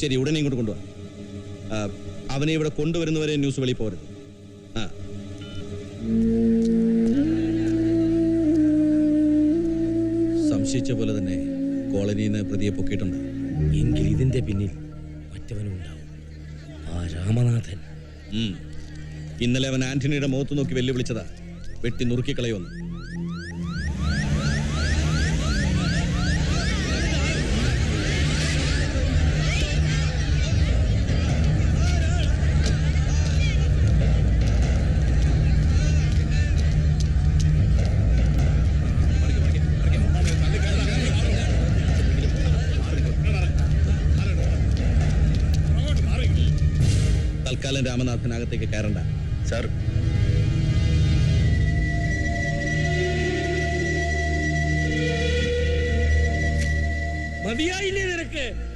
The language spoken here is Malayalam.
ശരി ഉടനെ ഇങ്ങോട്ട് കൊണ്ടുപോവാ അവനെ ഇവിടെ കൊണ്ടുവരുന്നവരെ ന്യൂസ് വെളി പോരുത് ആ. സംശയിച്ച പോലെ തന്നെ കോളനിയിൽ നിന്ന് പ്രതിയെ പൊക്കിയിട്ടുണ്ട്. എങ്കിൽ ഇതിന്റെ പിന്നിൽ മറ്റവനും ഉണ്ടാവും ആ രാമനാഥൻ. ഇന്നലെ അവൻ ആന്റണിയുടെ മുഖത്ത് നോക്കി വെല്ലുവിളിച്ചതാ. വെട്ടി നുറുക്കിക്കളയുമെന്ന് തൽക്കാലം രാമനാഥനകത്തേക്ക് കയറണ്ട. സാർ. മതിയായില്ലേ നിനക്ക്?